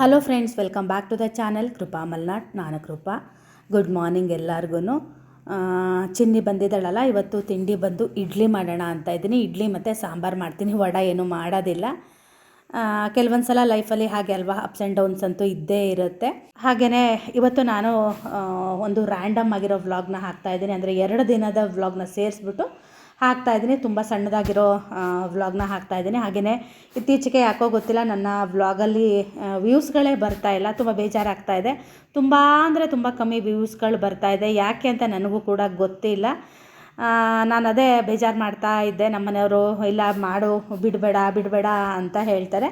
Hello friends welcome back to the channel Krupa Malnad ನಾನು Krupa good morning ಎಲ್ಲರಿಗೂ ಚಿನ್ನಿ ಬಂದಿದ್ದಾಳಲ್ಲ, ಇವತ್ತು ತಿಂಡಿ ಬಂದು ಇಡ್ಲಿ ಮಾಡೋಣ ಅಂತ ಇದ್ದೀನಿ. ಇಡ್ಲಿ ಮತ್ತು ಸಾಂಬಾರು ಮಾಡ್ತೀನಿ. ವಡ ಏನು ಮಾಡೋದಿಲ್ಲ. ಕೆಲವೊಂದು ಸಲ ಲೈಫಲ್ಲಿ ಹಾಗೆ ಅಲ್ವಾ ಅಪ್ಸ್ ಆ್ಯಂಡ್ ಡೌನ್ಸ್ ಅಂತೂ ಇದ್ದೇ ಇರುತ್ತೆ. ಹಾಗೆಯೇ ಇವತ್ತು ನಾನು ಒಂದು ರ್ಯಾಂಡಮ್ ಆಗಿರೋ ವ್ಲಾಗ್ನ ಹಾಕ್ತಾ ಇದ್ದೀನಿ. ಅಂದರೆ ಎರಡು ದಿನದ ವ್ಲಾಗ್ನ ಸೇರಿಸ್ಬಿಟ್ಟು ಹಾಕ್ತಾ ಇದ್ದೀನಿ. ತುಂಬ ಸಣ್ಣದಾಗಿರೋ ವ್ಲಾಗ್ನ ಹಾಕ್ತಾ ಇದ್ದೀನಿ. ಹಾಗೆಯೇ ಇತ್ತೀಚೆಗೆ ಯಾಕೋ ಗೊತ್ತಿಲ್ಲ, ನನ್ನ ವ್ಲಾಗಲ್ಲಿ ವ್ಯೂಸ್ಗಳೇ ಬರ್ತಾ ಇಲ್ಲ. ತುಂಬ ಬೇಜಾರಾಗ್ತಾ ಇದೆ. ತುಂಬ ಅಂದರೆ ತುಂಬ ಕಮ್ಮಿ ಬರ್ತಾ ಇದೆ. ಯಾಕೆ ಅಂತ ನನಗೂ ಕೂಡ ಗೊತ್ತಿಲ್ಲ. ನಾನು ಅದೇ ಬೇಜಾರು ಮಾಡ್ತಾ ಇದ್ದೆ. ನಮ್ಮ ಮನೆಯವರು ಇಲ್ಲ, ಮಾಡು, ಬಿಡಬೇಡ ಬಿಡಬೇಡ ಅಂತ ಹೇಳ್ತಾರೆ.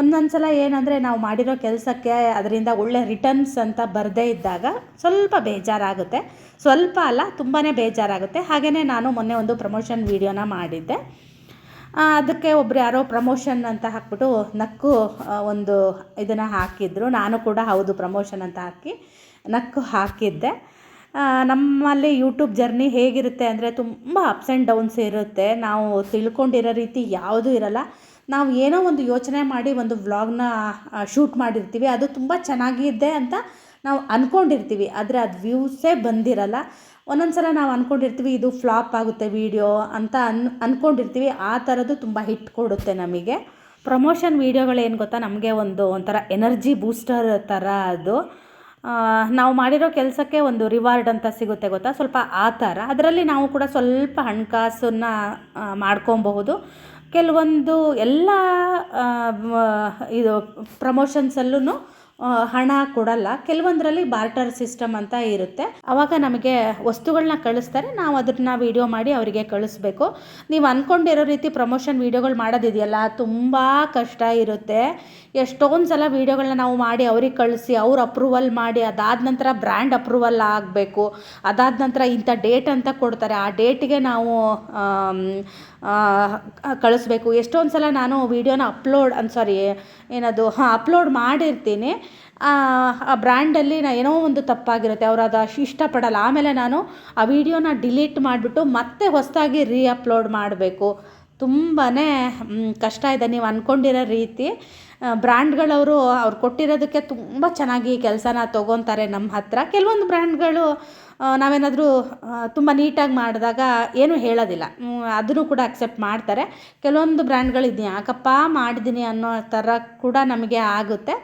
ಒಂದೊಂದು ಸಲ ಏನಂದರೆ ನಾವು ಮಾಡಿರೋ ಕೆಲಸಕ್ಕೆ ಅದರಿಂದ ಒಳ್ಳೆ ರಿಟರ್ನ್ಸ್ ಅಂತ ಬರದೇ ಇದ್ದಾಗ ಸ್ವಲ್ಪ ಬೇಜಾರಾಗುತ್ತೆ. ಸ್ವಲ್ಪ ಅಲ್ಲ ತುಂಬಾ ಬೇಜಾರಾಗುತ್ತೆ. ಹಾಗೆಯೇ ನಾನು ಮೊನ್ನೆ ಒಂದು ಪ್ರಮೋಷನ್ ವೀಡಿಯೋನ ಮಾಡಿದ್ದೆ. ಅದಕ್ಕೆ ಒಬ್ರು ಯಾರೋ ಪ್ರಮೋಷನ್ ಅಂತ ಹಾಕ್ಬಿಟ್ಟು ನಕ್ಕು ಒಂದು ಇದನ್ನು ಹಾಕಿದ್ರು. ನಾನು ಕೂಡ ಹೌದು ಪ್ರಮೋಷನ್ ಅಂತ ಹಾಕಿ ನಕ್ಕು ಹಾಕಿದ್ದೆ. ನಮ್ಮಲ್ಲಿ ಯೂಟ್ಯೂಬ್ ಜರ್ನಿ ಹೇಗಿರುತ್ತೆ ಅಂದರೆ ತುಂಬ ಅಪ್ಸ್ ಆ್ಯಂಡ್ ಡೌನ್ಸ್ ಇರುತ್ತೆ. ನಾವು ತಿಳ್ಕೊಂಡಿರೋ ರೀತಿ ಯಾವುದೂ ಇರಲ್ಲ. ನಾವು ಏನೋ ಒಂದು ಯೋಚನೆ ಮಾಡಿ ಒಂದು ವ್ಲಾಗ್ನ ಶೂಟ್ ಮಾಡಿರ್ತೀವಿ. ಅದು ತುಂಬ ಚೆನ್ನಾಗಿದೆ ಅಂತ ನಾವು ಅಂದ್ಕೊಂಡಿರ್ತೀವಿ ಆದರೆ ಅದು ವ್ಯೂಸೇ ಬಂದಿರಲ್ಲ. ಒಂದೊಂದು ಸಲ ನಾವು ಅಂದ್ಕೊಂಡಿರ್ತೀವಿ ಇದು ಫ್ಲಾಪ್ ಆಗುತ್ತೆ ವಿಡಿಯೋ ಅಂತ ಅನ್ ಅಂದ್ಕೊಂಡಿರ್ತೀವಿ ಆ ಥರದ್ದು ತುಂಬ ಹಿಟ್ ಕೊಡುತ್ತೆ ನಮಗೆ. ಪ್ರಮೋಷನ್ ವೀಡಿಯೋಗಳು ಏನು ಗೊತ್ತಾ? ನಮಗೆ ಒಂದು ಒಂಥರ ಎನರ್ಜಿ ಬೂಸ್ಟರ್ ಥರ ಅದು. ನಾವು ಮಾಡಿರೋ ಕೆಲಸಕ್ಕೆ ಒಂದು ರಿವಾರ್ಡ್ ಅಂತ ಸಿಗುತ್ತೆ ಗೊತ್ತಾ? ಸ್ವಲ್ಪ ಆ ಥರ ಅದರಲ್ಲಿ ನಾವು ಕೂಡ ಸ್ವಲ್ಪ ಹಣಕಾಸನ್ನು ಮಾಡ್ಕೊಬಹುದು. ಕೆಲವೊಂದು ಎಲ್ಲ ಇದು ಪ್ರಮೋಷನ್ಸಲ್ಲೂ ಹಣ ಕೊಡಲ್ಲ. ಕೆಲವೊಂದರಲ್ಲಿ ಬಾರ್ಟರ್ ಸಿಸ್ಟಮ್ ಅಂತ ಇರುತ್ತೆ. ಆವಾಗ ನಮಗೆ ವಸ್ತುಗಳನ್ನ ಕಳಿಸ್ತಾರೆ. ನಾವು ಅದನ್ನ ವಿಡಿಯೋ ಮಾಡಿ ಅವರಿಗೆ ಕಳಿಸ್ಬೇಕು. ನೀವು ಅಂದ್ಕೊಂಡಿರೋ ರೀತಿ ಪ್ರಮೋಷನ್ ವೀಡಿಯೋಗಳು ಮಾಡೋದಿದೆಯಲ್ಲ, ತುಂಬ ಕಷ್ಟ ಇರುತ್ತೆ. ಎಷ್ಟೊಂದು ಸಲ ವೀಡಿಯೋಗಳನ್ನ ನಾವು ಮಾಡಿ ಅವ್ರಿಗೆ ಕಳಿಸಿ, ಅವ್ರ ಅಪ್ರೂವಲ್ ಮಾಡಿ, ಅದಾದ ನಂತರ ಬ್ರ್ಯಾಂಡ್ ಅಪ್ರೂವಲ್ ಆಗಬೇಕು. ಅದಾದ ನಂತರ ಇಂಥ ಡೇಟ್ ಅಂತ ಕೊಡ್ತಾರೆ. ಆ ಡೇಟ್ಗೆ ನಾವು ಕಳಿಸ್ಬೇಕು. ಎಷ್ಟೊಂದು ಸಲ ನಾನು ವೀಡಿಯೋನ ಅಪ್ಲೋಡ್ ಸಾರಿ ಏನದು, ಹಾಂ ಅಪ್ಲೋಡ್ ಮಾಡಿರ್ತೀನಿ. ಆ ಬ್ರ್ಯಾಂಡಲ್ಲಿ ನಾ ಏನೋ ಒಂದು ತಪ್ಪಾಗಿರುತ್ತೆ, ಅವ್ರು ಅದು ಅಷ್ಟು ಇಷ್ಟಪಡಲ್ಲ. ಆಮೇಲೆ ನಾನು ಆ ವಿಡಿಯೋನ ಡಿಲೀಟ್ ಮಾಡಿಬಿಟ್ಟು ಮತ್ತೆ ಹೊಸದಾಗಿ ರೀ ಅಪ್ಲೋಡ್ ಮಾಡಬೇಕು ತುಂಬಾ ಕಷ್ಟ ಇದೆ. ನೀವು ಅಂದ್ಕೊಂಡಿರೋ ರೀತಿ. ಬ್ರ್ಯಾಂಡ್ಗಳವರು ಅವ್ರು ಕೊಟ್ಟಿರೋದಕ್ಕೆ ತುಂಬ ಚೆನ್ನಾಗಿ ಕೆಲಸನ ತೊಗೊತಾರೆ ನಮ್ಮ ಹತ್ರ. ಕೆಲವೊಂದು ಬ್ರ್ಯಾಂಡ್ಗಳು ನಾವೇನಾದರೂ ತುಂಬ ನೀಟಾಗಿ ಮಾಡಿದಾಗ ಏನೂ ಹೇಳೋದಿಲ್ಲ. ಅದನ್ನು ಕೂಡ ಅಕ್ಸೆಪ್ಟ್ ಮಾಡ್ತಾರೆ. ಕೆಲವೊಂದು ಬ್ರ್ಯಾಂಡ್ಗಳು ಇದು ಯಾಕಪ್ಪ ಮಾಡಿದ್ದೀನಿ ಅನ್ನೋ ಥರ ಕೂಡ ನಮಗೆ ಆಗುತ್ತೆ.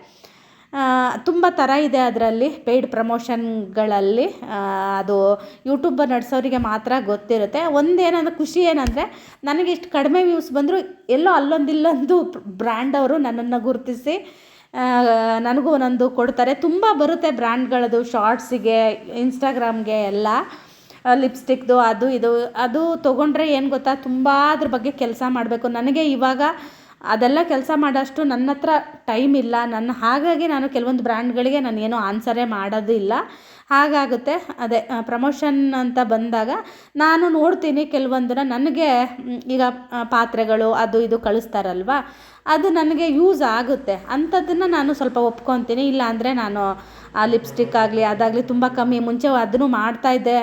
ತುಂಬ ಥರ ಇದೆ ಅದರಲ್ಲಿ ಪೇಯ್ಡ್ ಪ್ರಮೋಷನ್ಗಳಲ್ಲಿ ಅದು ಯೂಟ್ಯೂಬ್ ನಡೆಸೋರಿಗೆ ಮಾತ್ರ ಗೊತ್ತಿರುತ್ತೆ. ಒಂದೇನಂದ್ರೆ ಖುಷಿ ಏನಂದರೆ ನನಗೆ ಇಷ್ಟು ಕಡಿಮೆ ವ್ಯೂಸ್ ಬಂದರೂ ಎಲ್ಲೋ ಅಲ್ಲೊಂದಿಲ್ಲೊಂದು ಬ್ರ್ಯಾಂಡ್ ಅವರು ನನ್ನನ್ನು ಗುರುತಿಸಿ ನನಗೂ ಒಂದೊಂದು ಕೊಡ್ತಾರೆ. ತುಂಬ ಬರುತ್ತೆ ಬ್ರ್ಯಾಂಡ್ಗಳದು ಶಾರ್ಟ್ಸಿಗೆ ಇನ್ಸ್ಟಾಗ್ರಾಮ್ಗೆ ಎಲ್ಲ. ಲಿಪ್ಸ್ಟಿಕ್ದು ಅದು, ಇದು, ಅದು ತೊಗೊಂಡ್ರೆ ಏನು ಗೊತ್ತಾ, ತುಂಬ ಅದ್ರ ಬಗ್ಗೆ ಕೆಲಸ ಮಾಡಬೇಕು. ನನಗೆ ಇವಾಗ ಅದೆಲ್ಲ ಕೆಲಸ ಮಾಡೋಷ್ಟು ನನ್ನ ಹತ್ರ ಟೈಮ್ ಇಲ್ಲ. ನನ್ನ ಹಾಗಾಗಿ ನಾನು ಕೆಲವೊಂದು ಬ್ರ್ಯಾಂಡ್ಗಳಿಗೆ ನಾನು ಏನೂ ಆನ್ಸರೇ ಮಾಡೋದು ಇಲ್ಲ. ಹಾಗಾಗುತ್ತೆ. ಅದೇ ಪ್ರಮೋಷನ್ ಅಂತ ಬಂದಾಗ ನಾನು ನೋಡ್ತೀನಿ ಕೆಲವೊಂದನ್ನ. ನನಗೆ ಈಗ ಪಾತ್ರೆಗಳು ಅದು ಇದು ಕಳಿಸ್ತಾರಲ್ವ? ಅದು ನನಗೆ ಯೂಸ್ ಆಗುತ್ತೆ. ಅಂಥದ್ದನ್ನು ನಾನು ಸ್ವಲ್ಪ ಒಪ್ಕೊತೀನಿ. ಇಲ್ಲ ಅಂದರೆ ನಾನು, ಆ ಲಿಪ್ಸ್ಟಿಕ್ ಆಗಲಿ, ಅದಾಗಲಿ ತುಂಬ ಕಮ್ಮಿ. ಮುಂಚೆ ಅದನ್ನು ಮಾಡ್ತಾಯಿದ್ದೆ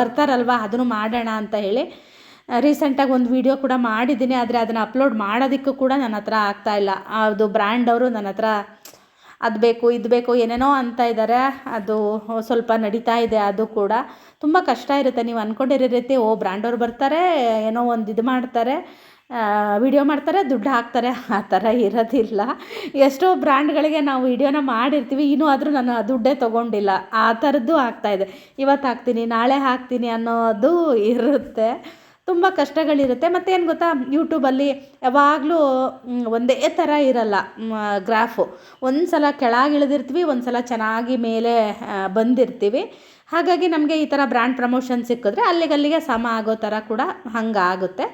ಬರ್ತಾರಲ್ವ? ಅದನ್ನು ಮಾಡೋಣ ಅಂತ ಹೇಳಿ ರೀಸೆಂಟಾಗಿ ಒಂದು ವಿಡಿಯೋ ಕೂಡ ಮಾಡಿದ್ದೀನಿ, ಆದರೆ ಅದನ್ನು ಅಪ್ಲೋಡ್ ಮಾಡೋದಕ್ಕೂ ಕೂಡ ನನ್ನ ಹತ್ರ ಆಗ್ತಾಯಿಲ್ಲ ಅದು ಬ್ರ್ಯಾಂಡ್ ಅವರು ನನ್ನ ಹತ್ರ ಅದು ಬೇಕು, ಇದು ಬೇಕು, ಏನೇನೋ ಅಂತ ಇದ್ದಾರೆ ಅದು ಸ್ವಲ್ಪ ನಡೀತಾ ಇದೆ, ಅದು ಕೂಡ. ತುಂಬ ಕಷ್ಟ ಇರುತ್ತೆ. ನೀವು ಅಂದ್ಕೊಂಡಿರೋ ರೀತಿ, ಓ ಬ್ರ್ಯಾಂಡವ್ರು ಬರ್ತಾರೆ, ಏನೋ ಒಂದು ಇದು ಮಾಡ್ತಾರೆ ವಿಡಿಯೋ ಮಾಡ್ತಾರೆ, ದುಡ್ಡು ಹಾಕ್ತಾರೆ, ಆ ಥರ ಇರೋದಿಲ್ಲ. ಎಷ್ಟೋ ಬ್ರ್ಯಾಂಡ್ಗಳಿಗೆ ನಾವು ವಿಡಿಯೋನ ಮಾಡಿರ್ತೀವಿ, ಇನ್ನೂ ಆದರೂ ನಾನು ದುಡ್ಡೇ ತೊಗೊಂಡಿಲ್ಲ. ಆ ಥರದ್ದು ಆಗ್ತಾಯಿದೆ ಇವತ್ತು ಹಾಕ್ತೀನಿ, ನಾಳೆ ಹಾಕ್ತೀನಿ ಅನ್ನೋದು ಇರುತ್ತೆ. ತುಂಬ ಕಷ್ಟಗಳಿರುತ್ತೆ. ಮತ್ತೇನು ಗೊತ್ತಾ? ಯೂಟ್ಯೂಬಲ್ಲಿ ಯಾವಾಗಲೂ ಒಂದೇ ಥರ ಇರಲ್ಲ ಗ್ರಾಫು ಒಂದು ಸಲ ಕೆಳಗೆ ಇಳಿದಿರ್ತೀವಿ ಒಂದು ಸಲ ಚೆನ್ನಾಗಿ ಮೇಲೆ ಬಂದಿರ್ತೀವಿ. ಹಾಗಾಗಿ ನಮಗೆ ಈ ಥರ ಬ್ರ್ಯಾಂಡ್ ಪ್ರಮೋಷನ್ ಸಿಕ್ಕಿದ್ರೆ ಅಲ್ಲಿಗಲ್ಲಿಗೆ ಸಮ ಆಗೋ ಥರ ಕೂಡ ಹಂಗಾಗುತ್ತೆ.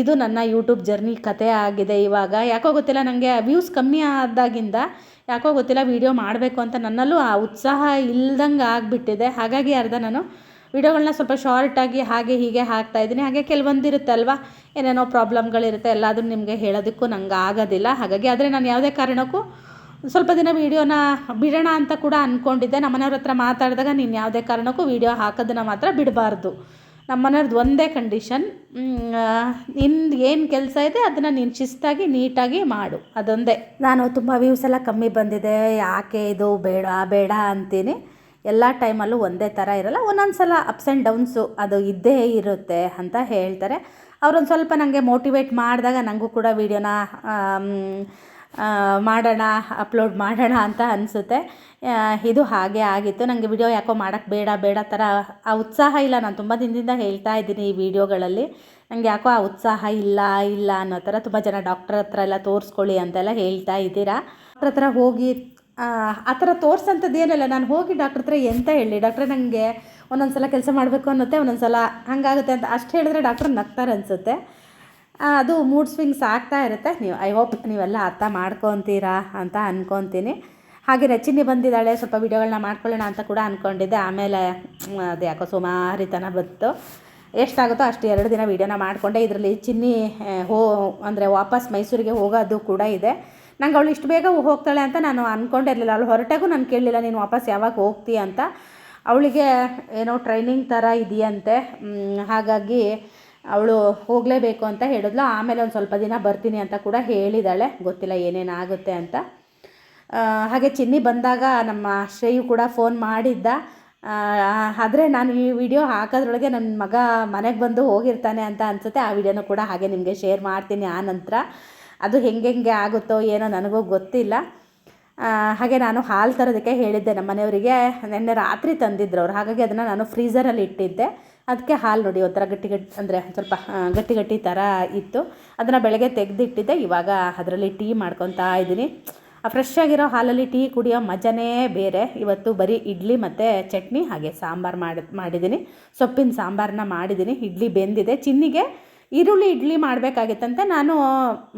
ಇದು ನನ್ನ ಯೂಟ್ಯೂಬ್ ಜರ್ನಿ ಕತೆ ಆಗಿದೆ ಇವಾಗ. ಯಾಕೋ ಗೊತ್ತಿಲ್ಲ ನನಗೆ ವ್ಯೂಸ್ ಕಮ್ಮಿ ಆದಾಗಿಂದ ಯಾಕೋ ಗೊತ್ತಿಲ್ಲ ವೀಡಿಯೋ ಮಾಡಬೇಕು ಅಂತ ನನ್ನಲ್ಲೂ ಆ ಉತ್ಸಾಹ ಇಲ್ದಂಗೆ ಆಗಿಬಿಟ್ಟಿದೆ. ಹಾಗಾಗಿ ಅರ್ಧ ನಾನು ವಿಡಿಯೋಗಳನ್ನ ಸ್ವಲ್ಪ ಶಾರ್ಟಾಗಿ ಹಾಗೆ ಹೀಗೆ ಹಾಕ್ತಾ ಇದ್ದೀನಿ. ಹಾಗೆ ಅಲ್ವಾ ಏನೇನೋ ಪ್ರಾಬ್ಲಮ್ಗಳಿರುತ್ತೆ ಎಲ್ಲಾದರೂ ನಿಮಗೆ ಹೇಳೋದಕ್ಕೂ ನಂಗೆ ಆಗೋದಿಲ್ಲ. ಹಾಗಾಗಿ ಆದರೆ ನಾನು ಯಾವುದೇ ಕಾರಣಕ್ಕೂ ಸ್ವಲ್ಪ ದಿನ ವೀಡಿಯೋನ ಬಿಡೋಣ ಅಂತ ಕೂಡ ಅಂದ್ಕೊಂಡಿದ್ದೆ ನಮ್ಮನೆಯವ್ರ ಹತ್ರ ಮಾತಾಡಿದಾಗ ನೀನು ಯಾವುದೇ ಕಾರಣಕ್ಕೂ ವೀಡಿಯೋ ಹಾಕೋದನ್ನ ಮಾತ್ರ ಬಿಡಬಾರ್ದು. ನಮ್ಮ ಮನೆಯವ್ರದ್ದು ಒಂದೇ ಕಂಡೀಷನ್ ನಿಂದು ಏನು ಕೆಲಸ ಇದೆ ಅದನ್ನು ನೀನು ಶಿಸ್ತಾಗಿ, ನೀಟಾಗಿ ಮಾಡು. ಅದೊಂದೇ. ನಾನು ತುಂಬ ವ್ಯೂಸ್ ಎಲ್ಲ ಕಮ್ಮಿ ಬಂದಿದೆ. ಯಾಕೆ ಇದು ಬೇಡ ಬೇಡ ಅಂತೀನಿ. ಎಲ್ಲ ಟೈಮಲ್ಲೂ ಒಂದೇ ಥರ ಇರಲ್ಲ. ಒಂದೊಂದು ಸಲ ಅಪ್ಸ್ ಆ್ಯಂಡ್ ಡೌನ್ಸು ಅದು ಇದ್ದೇ ಇರುತ್ತೆ ಅಂತ ಹೇಳ್ತಾರೆ. ಅವರೊಂದು ಸ್ವಲ್ಪ ನನಗೆ ಮೋಟಿವೇಟ್ ಮಾಡಿದಾಗ ನನಗೂ ಕೂಡ ವೀಡಿಯೋನ ಮಾಡೋಣ ಅಪ್ಲೋಡ್ ಮಾಡೋಣ ಅಂತ ಅನಿಸುತ್ತೆ. ಇದು ಹಾಗೆ ಆಗಿತ್ತು. ನನಗೆ ವಿಡಿಯೋ ಯಾಕೋ ಮಾಡೋಕ್ಕೆ ಬೇಡ ಬೇಡ ಥರ ಆ ಉತ್ಸಾಹ ಇಲ್ಲ. ನಾನು ತುಂಬ ದಿನದಿಂದ ಹೇಳ್ತಾ ಇದ್ದೀನಿ ಈ ವಿಡಿಯೋಗಳಲ್ಲಿ ನನಗೆ ಯಾಕೋ ಆ ಉತ್ಸಾಹ ಇಲ್ಲ ಇಲ್ಲ ಅನ್ನೋ ಥರ ತುಂಬ ಜನ ಡಾಕ್ಟರ್ ಹತ್ರ ಎಲ್ಲ ತೋರಿಸ್ಕೊಳ್ಳಿ ಅಂತೆಲ್ಲ ಹೇಳ್ತಾ ಇದ್ದೀರಾ. ಡಾಕ್ಟ್ರ್ ಹತ್ರ ಹೋಗಿ ಆ ಥರ ತೋರ್ಸಂಥದ್ದು ಏನಿಲ್ಲ. ನಾನು ಹೋಗಿ ಡಾಕ್ಟ್ರ ಹತ್ರ ಎಂತ ಹೇಳಿ ಡಾಕ್ಟ್ರೆ ನನಗೆ ಒಂದೊಂದು ಸಲ ಕೆಲಸ ಮಾಡಬೇಕು ಅನ್ನತ್ತೆ ಒಂದೊಂದು ಸಲ ಹಾಗಾಗುತ್ತೆ ಅಂತ ಅಷ್ಟು ಹೇಳಿದ್ರೆ ಡಾಕ್ಟ್ರ್ ನಗ್ತಾರೆ ಅನಿಸುತ್ತೆ. ಅದು ಮೂಡ್ ಸ್ವಿಂಗ್ಸ್ ಆಗ್ತಾ ಇರುತ್ತೆ. ನೀವು ಐ ಹೋಪ್ ನೀವೆಲ್ಲ ಅರ್ಥ ಮಾಡ್ಕೊತೀರಾ ಅಂತ ಅಂದ್ಕೊತೀನಿ ಹಾಗೆ ರಚಿನಿ ಬಂದಿದ್ದಾಳೆ, ಸ್ವಲ್ಪ ವಿಡಿಯೋಗಳನ್ನ ಮಾಡ್ಕೊಳ್ಳೋಣ ಅಂತ ಕೂಡ ಅಂದ್ಕೊಂಡಿದ್ದೆ ಆಮೇಲೆ ಅದು ಯಾಕೋ ಸುಮಾರಿತನ ಬಂತು. ಎಷ್ಟಾಗುತ್ತೋ ಅಷ್ಟು ಎರಡು ದಿನ ವೀಡಿಯೋನ ಮಾಡಿಕೊಂಡೆ. ಇದರಲ್ಲಿ ಚಿನ್ನಿ ಹೋ, ಅಂದರೆ ವಾಪಸ್ ಮೈಸೂರಿಗೆ ಹೋಗೋದು ಕೂಡ ಇದೆ. ನಂಗೆ ಅವಳು ಇಷ್ಟು ಬೇಗ ಹೋಗ್ತಾಳೆ ಅಂತ ನಾನು ಅಂದ್ಕೊಂಡಿರಲಿಲ್ಲ ಅವಳು ಹೊರಟಾಗೂ ನಾನು ಕೇಳಲಿಲ್ಲ, ನೀನು ವಾಪಸ್ ಯಾವಾಗ ಹೋಗ್ತೀಯ ಅಂತ. ಅವಳಿಗೆ ಏನೋ ಟ್ರೈನಿಂಗ್ ಥರ ಇದೆಯಂತೆ. ಹಾಗಾಗಿ ಅವಳು ಹೋಗಲೇಬೇಕು ಅಂತ ಹೇಳಿದ್ಲು. ಆಮೇಲೆ ಒಂದು ಸ್ವಲ್ಪ ದಿನ ಬರ್ತೀನಿ ಅಂತ ಕೂಡ ಹೇಳಿದಾಳೆ. ಗೊತ್ತಿಲ್ಲ ಏನೇನಾಗುತ್ತೆ ಅಂತ. ಹಾಗೆ ಚಿನ್ನಿ ಬಂದಾಗ ನಮ್ಮ ಶ್ರೇಯು ಕೂಡ ಫೋನ್ ಮಾಡಿದ್ದ. ಆದರೆ ನಾನು ಈ ವಿಡಿಯೋ ಹಾಕೋದ್ರೊಳಗೆ ನನ್ನ ಮಗ ಮನೆಗೆ ಬಂದು ಹೋಗಿರ್ತಾನೆ ಅಂತ ಅನಿಸುತ್ತೆ. ಆ ವಿಡಿಯೋನ ಕೂಡ ಹಾಗೆ ನಿಮಗೆ ಶೇರ್ ಮಾಡ್ತೀನಿ ಆ ನಂತರ. ಅದು ಹೆಂಗೆ ಆಗುತ್ತೋ ಏನೋ ನನಗೂ ಗೊತ್ತಿಲ್ಲ. ಹಾಗೆ ನಾನು ಹಾಲು ತರೋದಕ್ಕೆ ಹೇಳಿದ್ದೆ ನಮ್ಮ ಮನೆಯವರಿಗೆ. ನಿನ್ನೆ ರಾತ್ರಿ ತಂದಿದ್ರು ಅವ್ರು. ಹಾಗಾಗಿ ಅದನ್ನು ನಾನು ಫ್ರೀಝರಲ್ಲಿ ಇಟ್ಟಿದ್ದೆ. ಅದಕ್ಕೆ ಹಾಲು ನೋಡಿ ಒಂಥರ ಗಟ್ಟಿ ಗಟ್ಟಿ ಅಂದರೆ ಸ್ವಲ್ಪ ಗಟ್ಟಿ ಗಟ್ಟಿ ಥರ ಇತ್ತು. ಅದನ್ನು ಬೆಳಗ್ಗೆ ತೆಗೆದಿಟ್ಟಿದ್ದೆ. ಇವಾಗ ಅದರಲ್ಲಿ ಟೀ ಮಾಡ್ಕೊತಾ ಇದ್ದೀನಿ. ಆ ಫ್ರೆಶ್ ಆಗಿರೋ ಹಾಲಲ್ಲಿ ಟೀ ಕುಡಿಯೋ ಮಜನೇ ಬೇರೆ. ಇವತ್ತು ಬರೀ ಇಡ್ಲಿ ಮತ್ತು ಚಟ್ನಿ ಹಾಗೆ ಸಾಂಬಾರು ಮಾಡಿ, ಮಾಡಿದ್ದೀನಿ. ಸೊಪ್ಪಿನ ಸಾಂಬಾರನ್ನ ಮಾಡಿದ್ದೀನಿ. ಇಡ್ಲಿ ಬೆಂದಿದೆ. ಚಿನ್ನಿಗೆ ಈರುಳ್ಳಿ ಇಡ್ಲಿ ಮಾಡಬೇಕಾಗಿತ್ತಂತೆ ನಾನು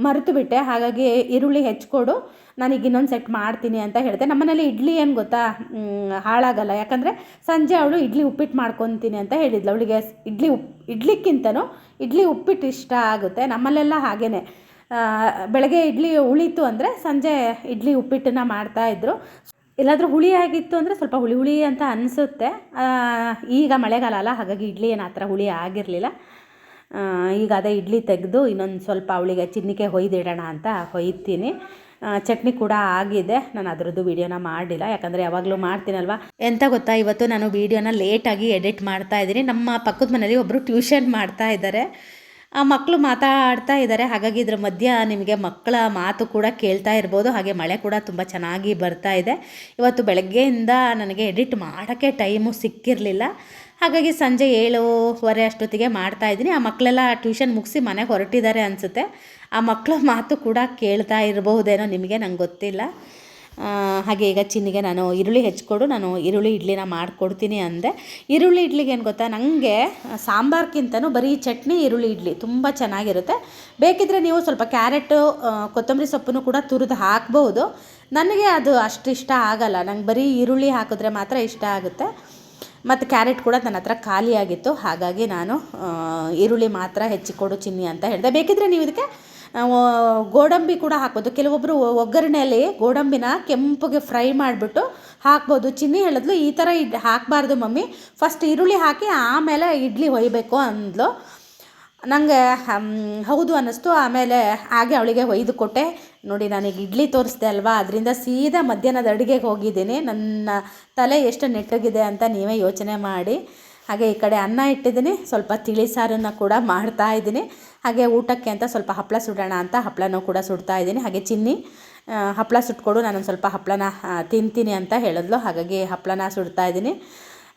ಮರೆತು ಬಿಟ್ಟೆ. ಹಾಗಾಗಿ ಈರುಳ್ಳಿ ಹೆಚ್ಕೊಡು, ನಾನೀಗ ಇನ್ನೊಂದು ಸೆಟ್ ಮಾಡ್ತೀನಿ ಅಂತ ಹೇಳಿದೆ. ನಮ್ಮನೇಲಿ ಇಡ್ಲಿ ಏನು ಗೊತ್ತಾ? ಹಾಳಾಗಲ್ಲ. ಯಾಕಂದರೆ ಸಂಜೆ ಅವಳು ಇಡ್ಲಿ ಉಪ್ಪಿಟ್ಟು ಮಾಡ್ಕೊತೀನಿ ಅಂತ ಹೇಳಿದ್ಲು. ಅವಳಿಗೆ ಇಡ್ಲಿ ಉಪ್, ಇಡ್ಲಿಕ್ಕಿಂತನೂ ಇಡ್ಲಿ ಉಪ್ಪಿಟ್ಟು ಇಷ್ಟ ಆಗುತ್ತೆ. ನಮ್ಮಲ್ಲೆಲ್ಲ ಹಾಗೇ ಬೆಳಗ್ಗೆ ಇಡ್ಲಿ ಉಳಿತು ಅಂದರೆ ಸಂಜೆ ಇಡ್ಲಿ ಉಪ್ಪಿಟ್ಟನ್ನು ಮಾಡ್ತಾಯಿದ್ರು ಎಲ್ಲಾದರೂ ಹುಳಿ ಆಗಿತ್ತು ಅಂದರೆ ಸ್ವಲ್ಪ ಹುಳಿ ಹುಳಿ ಅಂತ ಅನಿಸುತ್ತೆ. ಈಗ ಮಳೆಗಾಲ ಅಲ್ಲ, ಹಾಗಾಗಿ ಇಡ್ಲಿ ಏನು ಆ ಥರ ಹುಳಿ ಆಗಿರಲಿಲ್ಲ. ಈಗ ಅದೇ ಇಡ್ಲಿ ತೆಗೆದು ಇನ್ನೊಂದು ಸ್ವಲ್ಪ ಅವಳಿಗೆ ಚಿನ್ನಿಕೆ ಹೊಯ್ದಿಡೋಣ ಅಂತ ಹೊಯ್ತೀನಿ. ಚಟ್ನಿ ಕೂಡ ಆಗಿದೆ. ನಾನು ಅದರದ್ದು ವೀಡಿಯೋನ ಮಾಡಿಲ್ಲ. ಯಾಕಂದರೆ ಯಾವಾಗಲೂ ಮಾಡ್ತೀನಲ್ವ? ಎಂತ ಗೊತ್ತಾ? ಇವತ್ತು ನಾನು ವೀಡಿಯೋನ ಲೇಟಾಗಿ ಎಡಿಟ್ ಮಾಡ್ತಾ ಇದ್ದೀನಿ. ನಮ್ಮ ಪಕ್ಕದ ಮನೇಲಿ ಒಬ್ಬರು ಟ್ಯೂಷನ್ ಮಾಡ್ತಾ ಇದ್ದಾರೆ. ಆ ಮಕ್ಕಳು ಮಾತಾಡ್ತಾ ಇದ್ದಾರೆ. ಹಾಗಾಗಿ ಇದ್ರ ಮಧ್ಯ ನಿಮಗೆ ಮಕ್ಕಳ ಮಾತು ಕೂಡ ಕೇಳ್ತಾ ಇರ್ಬೋದು. ಹಾಗೆ ಮಳೆ ಕೂಡ ತುಂಬ ಚೆನ್ನಾಗಿ ಬರ್ತಾ ಇದೆ. ಇವತ್ತು ಬೆಳಗ್ಗೆಯಿಂದ ನನಗೆ ಎಡಿಟ್ ಮಾಡೋಕ್ಕೆ ಟೈಮು ಸಿಕ್ಕಿರಲಿಲ್ಲ. ಹಾಗಾಗಿ ಸಂಜೆ ಏಳುವರೆ ಅಷ್ಟೊತ್ತಿಗೆ ಮಾಡ್ತಾ ಇದ್ದೀನಿ. ಆ ಮಕ್ಕಳೆಲ್ಲ ಟ್ಯೂಷನ್ ಮುಗಿಸಿ ಮನೆಗೆ ಹೊರಟಿದ್ದಾರೆ ಅನಿಸುತ್ತೆ. ಆ ಮಕ್ಕಳ ಮಾತು ಕೂಡ ಕೇಳ್ತಾ ಇರಬಹುದೇನೋ ನಿಮಗೆ? ನಂಗೆ ಗೊತ್ತಿಲ್ಲ. ಹಾಗೆ ಈಗ ಚಿನ್ನಿಗೆ ನಾನು ಈರುಳ್ಳಿ ಹೆಚ್ಕೊಡು, ನಾನು ಈರುಳ್ಳಿ ಇಡ್ಲಿನ ಮಾಡಿಕೊಡ್ತೀನಿ ಅಂದೆ. ಈರುಳ್ಳಿ ಇಡ್ಲಿಗೆ ಏನು ಗೊತ್ತಾ? ನನಗೆ ಸಾಂಬಾರ್ಗಿಂತನೂ ಬರೀ ಚಟ್ನಿ, ಈರುಳ್ಳಿ ಇಡ್ಲಿ ತುಂಬ ಚೆನ್ನಾಗಿರುತ್ತೆ. ಬೇಕಿದ್ದರೆ ನೀವು ಸ್ವಲ್ಪ ಕ್ಯಾರೆಟು ಕೊತ್ತಂಬರಿ ಸೊಪ್ಪನ್ನು ಕೂಡ ತುರಿದು ಹಾಕ್ಬೋದು. ನನಗೆ ಅದು ಅಷ್ಟು ಇಷ್ಟ ಆಗಲ್ಲ. ನಂಗೆ ಬರೀ ಈರುಳ್ಳಿ ಹಾಕಿದ್ರೆ ಮಾತ್ರ ಇಷ್ಟ ಆಗುತ್ತೆ. ಮತ್ತು ಕ್ಯಾರೆಟ್ ಕೂಡ ನನ್ನ ಹತ್ರ ಖಾಲಿಯಾಗಿತ್ತು ಹಾಗಾಗಿ ನಾನು ಈರುಳ್ಳಿ ಮಾತ್ರ ಹೆಚ್ಚಿಕೊಡು ಚಿನ್ನಿ ಅಂತ ಹೇಳಿದೆ. ಬೇಕಿದ್ದರೆ ನೀವು ಇದಕ್ಕೆ ಗೋಡಂಬಿ ಕೂಡ ಹಾಕ್ಬೋದು. ಕೆಲವೊಬ್ಬರು ಒಗ್ಗರಣೆಯಲ್ಲಿ ಗೋಡಂಬಿನ ಕೆಂಪಗೆ ಫ್ರೈ ಮಾಡಿಬಿಟ್ಟು ಹಾಕ್ಬೋದು. ಚಿನ್ನಿ ಹೇಳಿದ್ಲು ಈ ಥರ ಇಡ್, ಹಾಕಬಾರ್ದು ಮಮ್ಮಿ. ಫಸ್ಟ್ ಈರುಳ್ಳಿ ಹಾಕಿ ಆಮೇಲೆ ಇಡ್ಲಿ ಹೊಯ್ಬೇಕು ಅಂದ್ಲು. ನನಗೆ ಹೌದು ಅನ್ನಿಸ್ತು. ಆಮೇಲೆ ಹಾಗೆ ಅವಳಿಗೆ ಒಯ್ದು ಕೊಟ್ಟೆ. ನೋಡಿ ನಾನೀಗ ಇಡ್ಲಿ ತೋರಿಸ್ದೆ ಅಲ್ವಾ? ಅದರಿಂದ ಸೀದಾ ಮಧ್ಯಾಹ್ನದ ಅಡುಗೆಗೆ ಹೋಗಿದ್ದೀನಿ. ನನ್ನ ತಲೆ ಎಷ್ಟು ನೆಟ್ಟಗಿದೆ ಅಂತ ನೀವೇ ಯೋಚನೆ ಮಾಡಿ. ಹಾಗೆ ಈ ಕಡೆ ಅನ್ನ ಇಟ್ಟಿದ್ದೀನಿ. ಸ್ವಲ್ಪ ತಿಳಿ ಸಾರನ್ನು ಕೂಡ ಮಾಡ್ತಾ ಇದ್ದೀನಿ. ಹಾಗೆ ಊಟಕ್ಕೆ ಅಂತ ಸ್ವಲ್ಪ ಹಪ್ಪಳ ಸುಡೋಣ ಅಂತ ಹಪ್ಪಳನೂ ಕೂಡ ಸುಡ್ತಾ ಇದ್ದೀನಿ. ಹಾಗೆ ಚಿನ್ನಿ ಹಪ್ಪಳ ಸುಟ್ಕೊಡು. ನಾನೊಂದು ಸ್ವಲ್ಪ ಹಪ್ಪಳನ ತಿಂತೀನಿ ಅಂತ ಹೇಳಿದ್ಲು. ಹಾಗಾಗಿ ಹಪ್ಪಳನ ಸುಡ್ತಾ ಇದ್ದೀನಿ.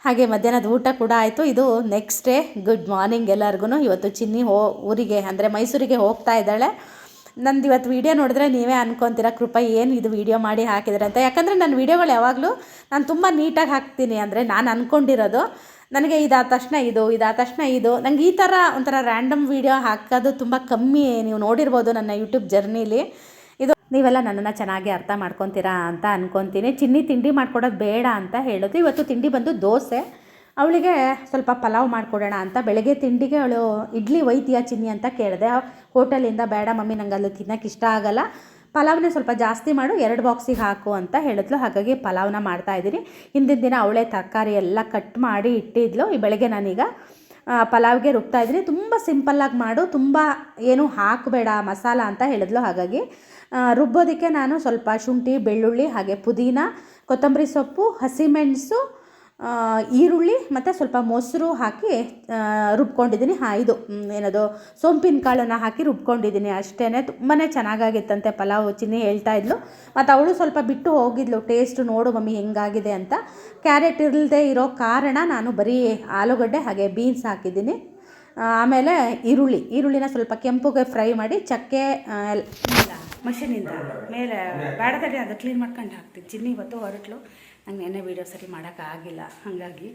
ಹಾಗೆ ಮಧ್ಯಾಹ್ನದ ಊಟ ಕೂಡ ಆಯಿತು. ಇದು ನೆಕ್ಸ್ಟ್ ಡೇ ಗುಡ್ ಮಾರ್ನಿಂಗ್ ಎಲ್ಲರಿಗೂ ಇವತ್ತು ಚಿನ್ನಿ ಹೋ, ಊರಿಗೆ, ಅಂದರೆ ಮೈಸೂರಿಗೆ ಹೋಗ್ತಾ ಇದ್ದಾಳೆ. ನಂದು ಇವತ್ತು ವೀಡಿಯೋ ನೋಡಿದ್ರೆ ನೀವೇ ಅನ್ಕೊತೀರ, ಕೃಪಾ ಏನು ಇದು ವೀಡಿಯೋ ಮಾಡಿ ಹಾಕಿದ್ರೆ ಅಂತ. ಯಾಕಂದರೆ ನನ್ನ ವೀಡಿಯೋಗಳು ಯಾವಾಗಲೂ ನಾನು ತುಂಬ ನೀಟಾಗಿ ಹಾಕ್ತೀನಿ ಅಂದರೆ ನಾನು ಅಂದ್ಕೊಂಡಿರೋದು ನನಗೆ ಇದಾದ ತಕ್ಷಣ ಇದು, ಇದಾದ ತಕ್ಷಣ ಇದು. ನಂಗೆ ಈ ಥರ ಒಂಥರ ರ್ಯಾಂಡಮ್ ವೀಡಿಯೋ ಹಾಕೋದು ತುಂಬ ಕಮ್ಮಿ. ನೀವು ನೋಡಿರ್ಬೋದು ನನ್ನ ಯೂಟ್ಯೂಬ್ ಜರ್ನಿಲಿ ನೀವೆಲ್ಲ ನನ್ನನ್ನು ಚೆನ್ನಾಗಿ ಅರ್ಥ ಮಾಡ್ಕೊತೀರಾ ಅಂತ ಅನ್ಕೊತೀನಿ. ಚಿನ್ನಿ ತಿಂಡಿ ಮಾಡ್ಕೊಡೋದು ಬೇಡ ಅಂತ ಹೇಳೋದು. ಇವತ್ತು ತಿಂಡಿ ಬಂದು ದೋಸೆ. ಅವಳಿಗೆ ಸ್ವಲ್ಪ ಪಲಾವ್ ಮಾಡಿಕೊಡೋಣ ಅಂತ ಬೆಳಗ್ಗೆ ತಿಂಡಿಗೆ ಅವಳು ಇಡ್ಲಿ ಒಯ್ತೀಯ ಚಿನ್ನಿ ಅಂತ ಕೇಳಿದೆ. ಹೋಟೆಲಿಂದ ಬೇಡ ಮಮ್ಮಿ, ನಂಗೆ ಅಲ್ಲಿ ತಿನ್ನೋಕೆ ಇಷ್ಟ ಆಗಲ್ಲ. ಪಲಾವ್ನ ಸ್ವಲ್ಪ ಜಾಸ್ತಿ ಮಾಡು, ಎರಡು ಬಾಕ್ಸಿಗೆ ಹಾಕು ಅಂತ ಹೇಳಿದ್ಲು. ಹಾಗಾಗಿ ಪಲಾವ್ನ ಮಾಡ್ತಾಯಿದ್ದೀನಿ ಹಿಂದಿನ ದಿನ ಅವಳೇ ತರಕಾರಿ ಎಲ್ಲ ಕಟ್ ಮಾಡಿ ಇಟ್ಟಿದ್ಲು. ಈ ಬೆಳಗ್ಗೆ ನಾನೀಗ ಪಲಾವ್ಗೆ ರುಬ್ತಾ ಇದ್ದೀನಿ. ತುಂಬ ಸಿಂಪಲ್ಲಾಗಿ ಮಾಡು, ತುಂಬ ಏನು ಹಾಕಬೇಡ ಮಸಾಲ ಅಂತ ಹೇಳಿದ್ಲು. ಹಾಗಾಗಿ ರುಬ್ಬೋದಕ್ಕೆ ನಾನು ಸ್ವಲ್ಪ ಶುಂಠಿ, ಬೆಳ್ಳುಳ್ಳಿ ಹಾಗೆ ಪುದೀನ, ಕೊತ್ತಂಬರಿ ಸೊಪ್ಪು ಹಸಿಮೆಣಸು ಈರುಳ್ಳಿ ಮತ್ತು ಸ್ವಲ್ಪ ಮೊಸರು ಹಾಕಿ ರುಬ್ಕೊಂಡಿದ್ದೀನಿ. ಹಾಂ, ಇದು ಏನದು, ಸೋಂಪಿನ ಕಾಳನ್ನು ಹಾಕಿ ರುಬ್ಕೊಂಡಿದ್ದೀನಿ ಅಷ್ಟೇ ತುಂಬಾ ಚೆನ್ನಾಗಾಗಿತ್ತಂತೆ ಪಲಾವ್ ಚಿನ್ನಿ ಹೇಳ್ತಾ ಇದ್ಲು. ಮತ್ತು ಅವಳು ಸ್ವಲ್ಪ ಬಿಟ್ಟು ಹೋಗಿದ್ಲು. ಟೇಸ್ಟ್ ನೋಡು ಮಮ್ಮಿ ಹೆಂಗಾಗಿದೆ ಅಂತ. ಕ್ಯಾರೆಟ್ ಇರಲ್ದೇ ಇರೋ ಕಾರಣ ನಾನು ಬರೀ ಆಲೂಗಡ್ಡೆ ಹಾಗೆ ಬೀನ್ಸ್ ಹಾಕಿದ್ದೀನಿ. ಆಮೇಲೆ ಈರುಳ್ಳಿ. ಈರುಳ್ಳಿನ ಸ್ವಲ್ಪ ಕೆಂಪುಗೆ ಫ್ರೈ ಮಾಡಿ ಚಕ್ಕೆ ಮಷೀನಿಂದ. ಮೇಲೆ ಬೇಡದಲ್ಲಿ ಅದು ಕ್ಲೀನ್ ಮಾಡ್ಕೊಂಡು ಹಾಕ್ತೀನಿ ಚಿನ್ನಿ ಇವತ್ತು ಹೊರಟ್ಲು. ನಂಗೆ ನೆನ್ನೆ ವೀಡಿಯೋ ಸರಿ ಮಾಡೋಕ್ಕಾಗಿಲ್ಲ ಹಾಗಾಗಿ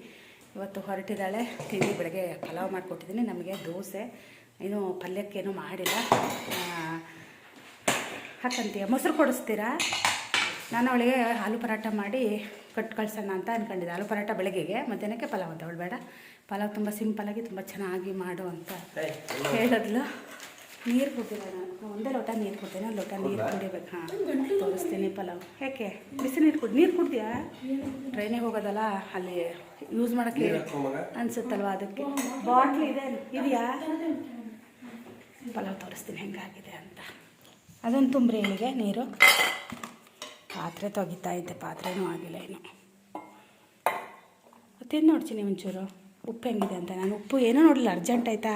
ಇವತ್ತು ಹೊರಟಿದ್ದಾಳೆ. ತಿಂಡಿ ಬೆಳಗ್ಗೆ ಪಲಾವ್ ಮಾಡಿಕೊಟ್ಟಿದ್ದೀನಿ. ನಮಗೆ ದೋಸೆ. ಏನು ಪಲ್ಯಕ್ಕೇನು ಮಾಡಿಲ್ಲ. ಹಾಕಂತೀಯ? ಮೊಸರು ಕೊಡಿಸ್ತೀರಾ? ನಾನು ಅವಳಿಗೆ ಆಲೂ ಪರಾಟ ಮಾಡಿ ಕಟ್ ಕಳ್ಸೋಣ ಅಂತ ಅಂದ್ಕೊಂಡಿದ್ದೆ ಆಲೂ ಪರಾಟ ಬೆಳಗ್ಗೆಗೆ ಮಧ್ಯಾಹ್ನಕ್ಕೆ ಪಲಾವ್ ಅಂತ. ಅವಳು ಬೇಡ. ಪಲಾವ್ ತುಂಬ ಸಿಂಪಲಾಗಿ ತುಂಬ ಚೆನ್ನಾಗಿ ಮಾಡು ಅಂತ ಹೇಳಿದ್ಲು. ನೀರು ಕುಡ್ದಿಲ್ಲ ನಾನು. ಒಂದೇ ಲೋಟ ನೀರು ಕುಡ್ತೀನಿ ಒಂದು ಲೋಟ ನೀರು ಕುಡಿಬೇಕು. ಹಾಂ ತೋರಿಸ್ತೀನಿ ಪಲಾವ್. ಯಾಕೆ? ಬಿಸಿ ನೀರು ಕುಡಿ ನೀರು ಕುಡ್ದಿಯಾ? ಟ್ರೈನಿಗೆ ಹೋಗೋದಲ್ಲ ಅಲ್ಲಿ ಯೂಸ್ ಮಾಡೋಕ್ಕೆ ಅನಿಸುತ್ತಲ್ವ ಅದಕ್ಕೆ? ಬಾಟ್ಲ್ ಇದೆ. ಇದೆಯಾ? ಪಲಾವ್ ತೋರಿಸ್ತೀನಿ ಹೆಂಗಾಗಿದೆ ಅಂತ. ಅದೊಂದು ತುಂಬ್ರಿ ಹೇಳಿಗೆ ನೀರು. ಪಾತ್ರೆ ತೊಗಿತಾ ಇದ್ದೆ ಪಾತ್ರೆನೂ ಆಗಿಲ್ಲ ಏನು ಮತ್ತೇನು ನೋಡ್ತೀನಿ ಒಂಚೂರು? ಉಪ್ಪು ಹೆಂಗಿದೆ ಅಂತ. ನಾನು ಉಪ್ಪು ಏನೂ ನೋಡಲಿಲ್ಲ ಅರ್ಜೆಂಟ್ ಆಯಿತಾ?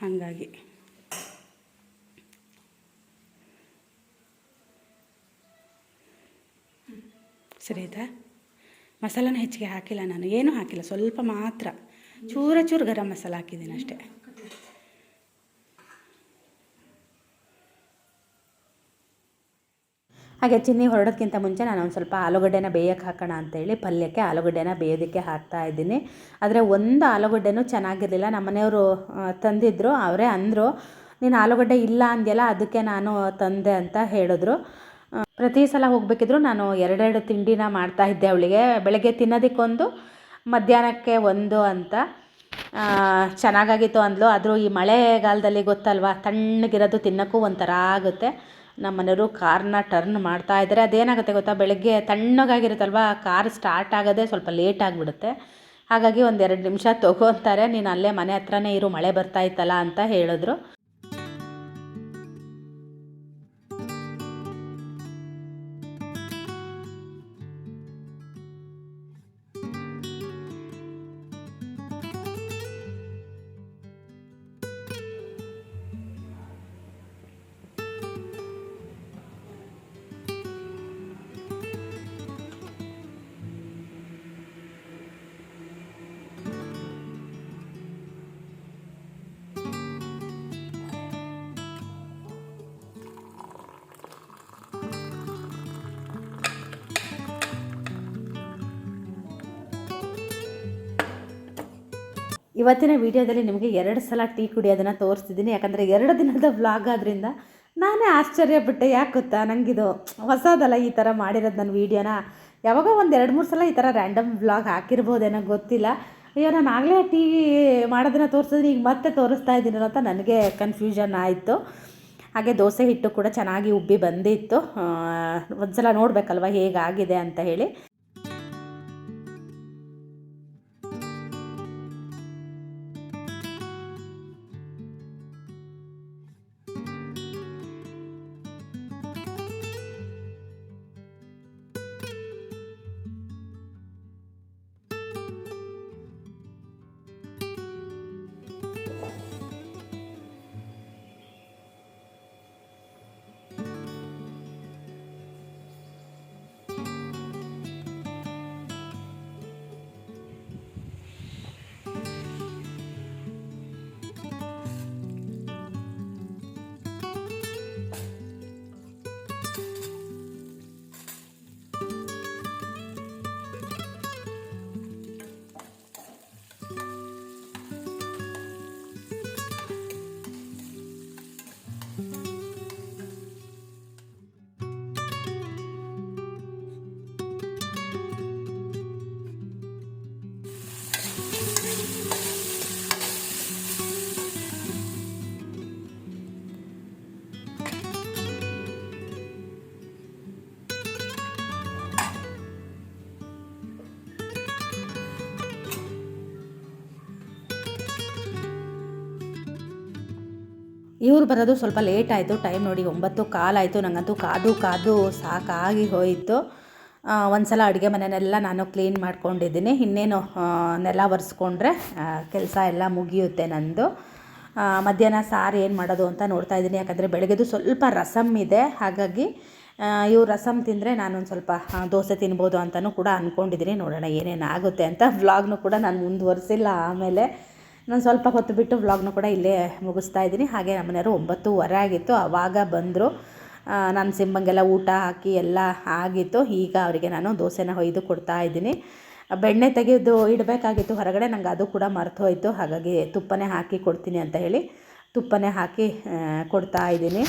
ಹಾಗಾಗಿ. ಸರಿ ಆಯ್ತಾ? ಮಸಾಲನ ಹೆಚ್ಚಿಗೆ ಹಾಕಿಲ್ಲ ನಾನು. ಏನೂ ಹಾಕಿಲ್ಲ, ಸ್ವಲ್ಪ ಮಾತ್ರ. ಚೂರ ಚೂರು ಗರಂ ಮಸಾಲ ಹಾಕಿದ್ದೀನಿ ಅಷ್ಟೇ. ಹಾಗೆ ಚಿನ್ನಿ ಹೊರಡೋದಕ್ಕಿಂತ ಮುಂಚೆ ನಾನು ಒಂದು ಸ್ವಲ್ಪ ಆಲೂಗಡ್ಡೆನ ಬೇಯಕ್ಕೆ ಹಾಕೋಣ ಅಂತೇಳಿ ಪಲ್ಯಕ್ಕೆ ಆಲೂಗಡ್ಡೆನ ಬೇಯೋದಕ್ಕೆ ಹಾಕ್ತಾ ಇದ್ದೀನಿ. ಆದರೆ ಒಂದು ಆಲೂಗಡ್ಡೆನೂ ಚೆನ್ನಾಗಿರಲಿಲ್ಲ. ನಮ್ಮ ಮನೆಯವರು ತಂದಿದ್ದರು ಅವರೇ ಅಂದರು, ನೀನು ಆಲೂಗಡ್ಡೆ ಇಲ್ಲ ಅಂದ್ಯಲ್ಲ, ಅದಕ್ಕೆ ನಾನು ತಂದೆ ಅಂತ ಹೇಳಿದ್ರು. ಪ್ರತಿ ಸಲ ಹೋಗಬೇಕಿದ್ರು ನಾನು ಎರಡೆರಡು ತಿಂಡಿನ ಮಾಡ್ತಾ ಇದ್ದೆ ಅವಳಿಗೆ. ಬೆಳಗ್ಗೆ ತಿನ್ನೋದಕ್ಕೊಂದು, ಮಧ್ಯಾಹ್ನಕ್ಕೆ ಒಂದು ಅಂತ. ಚೆನ್ನಾಗಾಗಿತ್ತು ಅಂದ್ಲು ಆದರೂ ಈ ಮಳೆಗಾಲದಲ್ಲಿ ಗೊತ್ತಲ್ವಾ, ತಣ್ಣಗಿರೋದು ತಿನ್ನೋಕ್ಕೂ ಒಂಥರ ಆಗುತ್ತೆ. ನಮ್ಮ ಮನೆಯವರು ಕಾರ್ನ ಟರ್ನ್ ಮಾಡ್ತಾ ಇದ್ದಾರೆ. ಅದೇನಾಗುತ್ತೆ ಗೊತ್ತಾ, ಬೆಳಗ್ಗೆ ತಣ್ಣಗಾಗಿರುತ್ತಲ್ವಾ, ಕಾರ್ ಸ್ಟಾರ್ಟ್ ಆಗೋದೇ ಸ್ವಲ್ಪ ಲೇಟ್ ಆಗಿಬಿಡುತ್ತೆ. ಹಾಗಾಗಿ ಒಂದೆರಡು ನಿಮಿಷ ತೊಗೊತಾರೆ. ನೀನು ಅಲ್ಲೇ ಮನೆ ಹತ್ರನೇ ಇರು, ಮಳೆ ಬರ್ತಾ ಇತ್ತಲ್ಲ ಅಂತ ಹೇಳಿದ್ರು. ಇವತ್ತಿನ ವಿಡಿಯೋದಲ್ಲಿ ನಿಮಗೆ ಎರಡು ಸಲ ಟೀ ಕುಡಿಯೋದನ್ನು ತೋರಿಸ್ತಿದ್ದೀನಿ. ಯಾಕಂದರೆ ಎರಡು ದಿನದ ವ್ಲಾಗ್ ಆದ್ದರಿಂದ ನಾನೇ ಆಶ್ಚರ್ಯ ಬಿಟ್ಟೆ. ಯಾಕೆ ಗೊತ್ತಾ? ನನಗಿದು ಹೊಸದಲ್ಲ ಈ ಥರ ಮಾಡಿರೋದು ನನ್ನ ವೀಡಿಯೋನ. ಯಾವಾಗ ಒಂದು ಎರಡು ಮೂರು ಸಲ ಈ ಥರ ರ್ಯಾಂಡಮ್ ವ್ಲಾಗ್ ಹಾಕಿರ್ಬೋದೇನೋ ಗೊತ್ತಿಲ್ಲ. ಅಯ್ಯೋ, ನಾನು ಆಗಲೇ ಟೀ ಮಾಡೋದನ್ನು ತೋರಿಸಿದ್ರೆ ಈಗ ಮತ್ತೆ ತೋರಿಸ್ತಾ ಇದ್ದೀನಲ್ಲ ಅಂತ ನನಗೆ ಕನ್ಫ್ಯೂಷನ್ ಆಯಿತು. ಹಾಗೆ ದೋಸೆ ಹಿಟ್ಟು ಕೂಡ ಚೆನ್ನಾಗಿ ಉಬ್ಬಿ ಬಂದಿತ್ತು. ಒಂದು ಸಲ ನೋಡಬೇಕಲ್ವ ಹೇಗಾಗಿದೆ ಅಂತ ಹೇಳಿ. ಇವ್ರು ಬರೋದು ಸ್ವಲ್ಪ ಲೇಟ್ ಆಯಿತು, ಟೈಮ್ ನೋಡಿ ಒಂಬತ್ತು ಕಾಲಾಯಿತು ನನಗಂತೂ ಕಾದು ಕಾದು ಸಾಕಾಗಿ ಹೋಯಿತು. ಒಂದು ಸಲ ಅಡುಗೆ ಮನೆಯನ್ನೆಲ್ಲ ನಾನು ಕ್ಲೀನ್ ಮಾಡ್ಕೊಂಡಿದ್ದೀನಿ. ಇನ್ನೇನು ನೆಲ ಒರೆಸ್ಕೊಂಡ್ರೆ ಕೆಲಸ ಎಲ್ಲ ಮುಗಿಯುತ್ತೆ ನಂದು. ಮಧ್ಯಾಹ್ನ ಸಾರು ಏನು ಮಾಡೋದು ಅಂತ ನೋಡ್ತಾ ಇದ್ದೀನಿ. ಯಾಕಂದರೆ ಬೆಳಗ್ಗೆದು ಸ್ವಲ್ಪ ರಸಮ್ ಇದೆ. ಹಾಗಾಗಿ ಇವು ರಸಮ್ ತಿಂದರೆ ನಾನೊಂದು ಸ್ವಲ್ಪ ದೋಸೆ ತಿನ್ಬೋದು ಅಂತಲೂ ಕೂಡ ಅಂದ್ಕೊಂಡಿದ್ದೀನಿ ನೋಡೋಣ ಏನೇನು ಆಗುತ್ತೆ ಅಂತ ವ್ಲಾಗ್ನು ಕೂಡ ನಾನು ಮುಂದುವರಿಸಿಲ್ಲ. ಆಮೇಲೆ ನಾನು ಸ್ವಲ್ಪ ಹೊತ್ತು ಬಿಟ್ಟು ವ್ಲಾಗ್ನ ಕೂಡ ಇಲ್ಲೇ ಮುಗಿಸ್ತಾ ಇದ್ದೀನಿ. ಹಾಗೆ ನಮ್ಮನೆಯವರು ಒಂಬತ್ತುವರೆ ಆಗಿತ್ತು. ಆವಾಗ ಬಂದರು. ನಾನು ಸಿಂಬಂಗೆಲ್ಲ ಊಟ ಹಾಕಿ ಎಲ್ಲ ಆಗಿತ್ತು. ಈಗ ಅವರಿಗೆ ನಾನು ದೋಸೆನ ಹೊಯ್ದು ಕೊಡ್ತಾ ಇದ್ದೀನಿ. ಬೆಣ್ಣೆ ತೆಗೆದು ಇಡಬೇಕಾಗಿತ್ತು ಹೊರಗಡೆ. ನಂಗೆ ಅದು ಕೂಡ ಮರೆತು ಹೋಯಿತು. ಹಾಗಾಗಿ ತುಪ್ಪನೇ ಹಾಕಿ ಕೊಡ್ತೀನಿ ಅಂತ ಹೇಳಿ ತುಪ್ಪನೇ ಹಾಕಿ ಕೊಡ್ತಾ ಇದ್ದೀನಿ.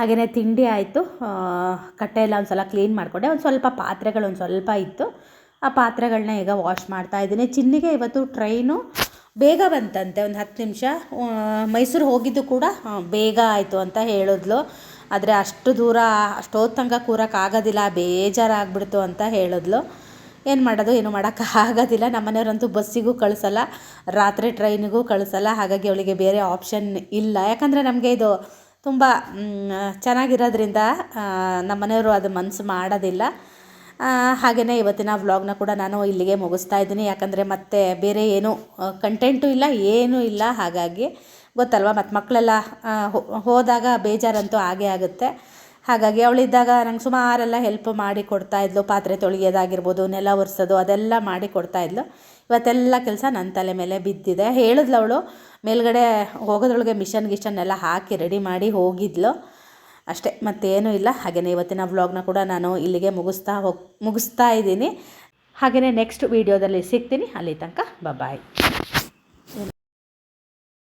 ಹಾಗೆಯೇ ತಿಂಡಿ ಆಯಿತು. ಕಟ್ಟೆ ಎಲ್ಲ ಒಂದು ಸಲ ಕ್ಲೀನ್ ಮಾಡಿಕೊಂಡೆ. ಒಂದು ಸ್ವಲ್ಪ ಪಾತ್ರೆಗಳು ಒಂದು ಸ್ವಲ್ಪ ಇತ್ತು. ಆ ಪಾತ್ರೆಗಳನ್ನ ಈಗ ವಾಶ್ ಮಾಡ್ತಾ ಇದ್ದೀನಿ. ಚಿನ್ನಿಗೆ ಇವತ್ತು ಟ್ರೈನು ಬೇಗ ಬಂತಂತೆ, ಒಂದು ಹತ್ತು ನಿಮಿಷ. ಮೈಸೂರು ಹೋಗಿದ್ದು ಕೂಡ ಬೇಗ ಆಯಿತು ಅಂತ ಹೇಳಿದ್ಲು. ಆದರೆ ಅಷ್ಟು ದೂರ ಅಷ್ಟೊತ್ತು ತನಕ ಕೂರೋಕ್ಕಾಗೋದಿಲ್ಲ ಬೇಜಾರಾಗ್ಬಿಡ್ತು ಅಂತ ಹೇಳಿದ್ಲು. ಏನು ಮಾಡೋದು, ಏನು ಮಾಡೋಕ್ಕಾಗೋದಿಲ್ಲ ನಮ್ಮನೆಯವ್ರಂತೂ ಬಸ್ಸಿಗೂ ಕಳಿಸಲ್ಲ, ರಾತ್ರಿ ಟ್ರೈನಿಗೂ ಕಳಿಸಲ್ಲ. ಹಾಗಾಗಿ ಅವಳಿಗೆ ಬೇರೆ ಆಪ್ಷನ್ ಇಲ್ಲ. ಯಾಕಂದರೆ ನಮಗೆ ಇದು ತುಂಬ ಚೆನ್ನಾಗಿರೋದ್ರಿಂದ ನಮ್ಮ ಮನೆಯವರು ಅದು ಮನಸ್ಸು ಮಾಡೋದಿಲ್ಲ. ಹಾಗೆಯೇ ಇವತ್ತಿನ ವ್ಲಾಗ್ನ ಕೂಡ ನಾನು ಇಲ್ಲಿಗೆ ಮುಗಿಸ್ತಾ ಇದ್ದೀನಿ. ಯಾಕಂದರೆ ಮತ್ತೆ ಬೇರೆ ಏನು ಕಂಟೆಂಟು ಇಲ್ಲ, ಏನೂ ಇಲ್ಲ. ಹಾಗಾಗಿ ಗೊತ್ತಲ್ವ ಮತ್ತು ಮಕ್ಕಳೆಲ್ಲ ಹೋದಾಗ ಬೇಜಾರಂತೂ ಆಗೇ ಆಗುತ್ತೆ. ಹಾಗಾಗಿ ಅವಳಿದ್ದಾಗ ನಂಗೆ ಸುಮಾರೆಲ್ಲ ಹೆಲ್ಪ್ ಮಾಡಿ ಕೊಡ್ತಾಯಿದ್ಲು ಪಾತ್ರೆ ತೊಳೆಯೋದಾಗಿರ್ಬೋದು, ನೆಲ ಒರೆಸೋದು, ಅದೆಲ್ಲ ಮಾಡಿ ಕೊಡ್ತಾ ಇದ್ಲು. ಇವತ್ತೆಲ್ಲ ಕೆಲಸ ನನ್ನ ತಲೆ ಮೇಲೆ ಬಿದ್ದಿದೆ. ಹೇಳಿದ್ಲು ಅವಳು, ಮೇಲ್ಗಡೆ ಹೋಗೋದ್ರೊಳಗೆ ಮಿಷನ್ ಗಿಷನ್ ಎಲ್ಲ ಹಾಕಿ ರೆಡಿ ಮಾಡಿ ಹೋಗಿದ್ಲು. ಅಷ್ಟೇ, ಮತ್ತೇನೂ ಇಲ್ಲ. ಹಾಗೆಯೇ ಇವತ್ತಿನ ವ್ಲಾಗ್ನ ಕೂಡ ನಾನು ಇಲ್ಲಿಗೆ ಮುಗಿಸ್ತಾ ಹೋಗಿ, ಮುಗಿಸ್ತಾ ಇದ್ದೀನಿ. ಹಾಗೆಯೇ ನೆಕ್ಸ್ಟ್ ವೀಡಿಯೋದಲ್ಲಿ ಸಿಗ್ತೀನಿ. ಅಲ್ಲಿ ತನಕ ಬಾಯ್